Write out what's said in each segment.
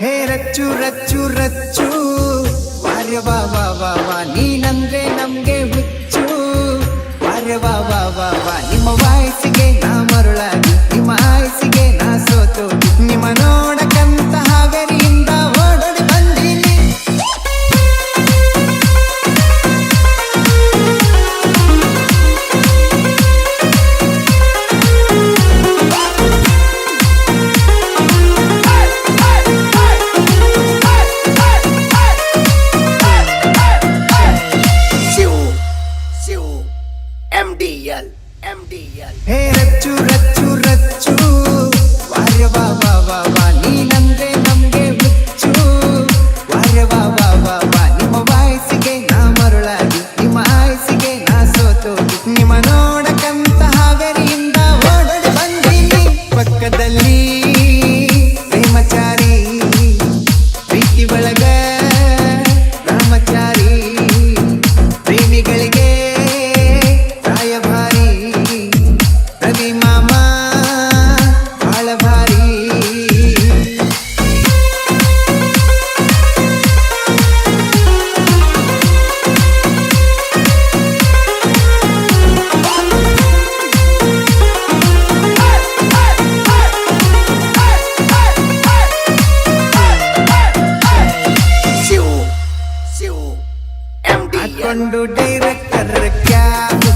ಹೇ ರಚ್ಚು ರಚ್ಚು ರಚ್ಚು ವಾರ್ಯ ವಾ ವಾ ವಾ ನೀನಂದ್ರೆ ನಮ್ಗೆ കൊണ്ടു ഡയറക്ടർ ക്യാബ്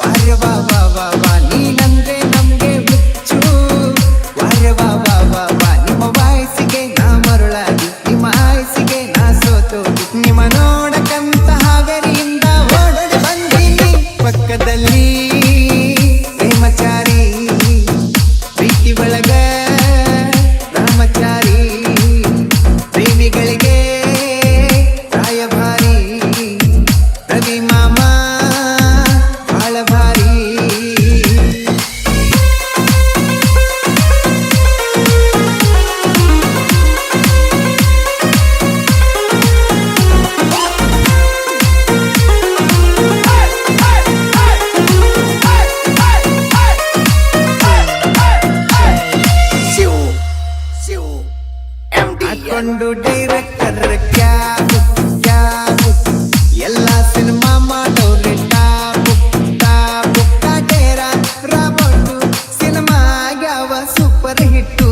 ವಾಯ ಬಾಬಾ ಬಾಬಾ ನೀ ನಮ್ದೇ ನಮಗೆ ಬಚ್ಚು ವಾರ ಬಾಬಾ ಬಾಬಾ ನಿಮ್ಮ ವಾಯಸಿಗೆ ನಾ ಮರುಳಿ ನಿಮ್ಮ ಆಯ್ಸಿಗೆ ನಾ ಸೋತು ನಿಮ್ಮ ನೋಡಕ್ಕಂತಹ ಹಾದರಿಯಿಂದ ಮಾಡೋಣ ಬಂದೀನಿ ಪಕ್ಕದಲ್ಲಿ ಕಂಡು ಡೈರೆಕ್ಟರ್ ಕ್ಯಾಬ್ ಕ್ಯಾಬ್ ಎಲ್ಲ cinema ಮಾಡೋರಿ top top Kaatera Robert cinema ಆಗ್ಯಾವ ಸೂಪರ್ ಹಿಟ್ಟು